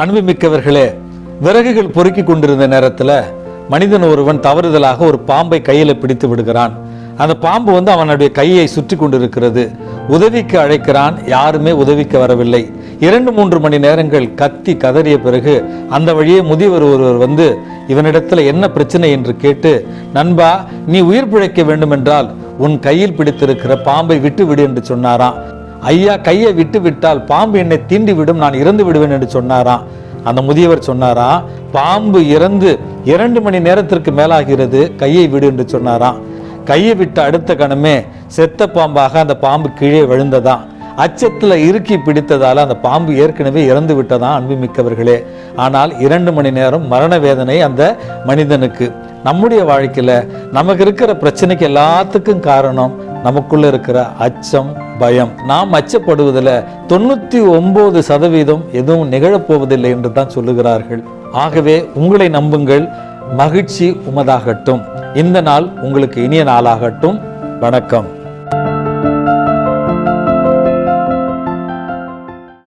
அன்புமிக்கவர்களே விறகுகள் பொறுக்கி கொண்டிருந்த நேரத்துல மனிதன் ஒருவன் தவறுதலாக ஒரு பாம்பை கையில பிடித்து விடுகிறான். அந்த பாம்பு வந்து அவனுடைய கையை சுற்றி கொண்டிருக்கிறது. உதவிக்கு அழைக்கிறான் யாருமே உதவிக்கு வரவில்லை. இரண்டு மூன்று மணி நேரங்கள் கத்தி கதறிய பிறகு அந்த வழியே முதியவர் ஒருவர் வந்து இவனிடத்தில் என்ன பிரச்சனை? என்று கேட்டு நண்பா நீ உயிர் பிழைக்க வேண்டுமென்றால் உன் கையில் பிடித்திருக்கிற பாம்பை விட்டு விடு என்று சொன்னாராம். ஐயா கையை விட்டு விட்டால் பாம்பு என்னை தீண்டி விடும் நான் இறந்து விடுவேன் என்று சொன்னாராம். அந்த முதியவர் சொன்னாராம் பாம்பு இறந்து இரண்டு மணி நேரத்திற்கு மேலாகிறது கையை விடு என்று சொன்னாராம். கையை விட்ட அடுத்த கணமே செத்த பாம்பாக அந்த பாம்பு கீழே விழுந்ததாம். அச்சத்தில் இறுக்கி பிடித்ததால் அந்த பாம்பு ஏற்கனவே இறந்து விட்டதான் அன்புமிக்கவர்களே. ஆனால் இரண்டு மணி நேரம் மரண வேதனை அந்த மனிதனுக்கு. நம்முடைய வாழ்க்கையில் நமக்கு இருக்கிற பிரச்சனைக்கு எல்லாத்துக்கும் காரணம் நமக்குள்ள இருக்கிற அச்சம் பயம். நாம் அச்சப்படுவதில் தொண்ணூத்தி ஒன்பது சதவீதம் எதுவும் நிகழப்போவதில்லை என்று தான் சொல்லுகிறார்கள். ஆகவே உங்களை நம்புங்கள். மகிழ்ச்சி உமதாகட்டும். இந்த நாள் உங்களுக்கு இனிய நாளாகட்டும். வணக்கம்.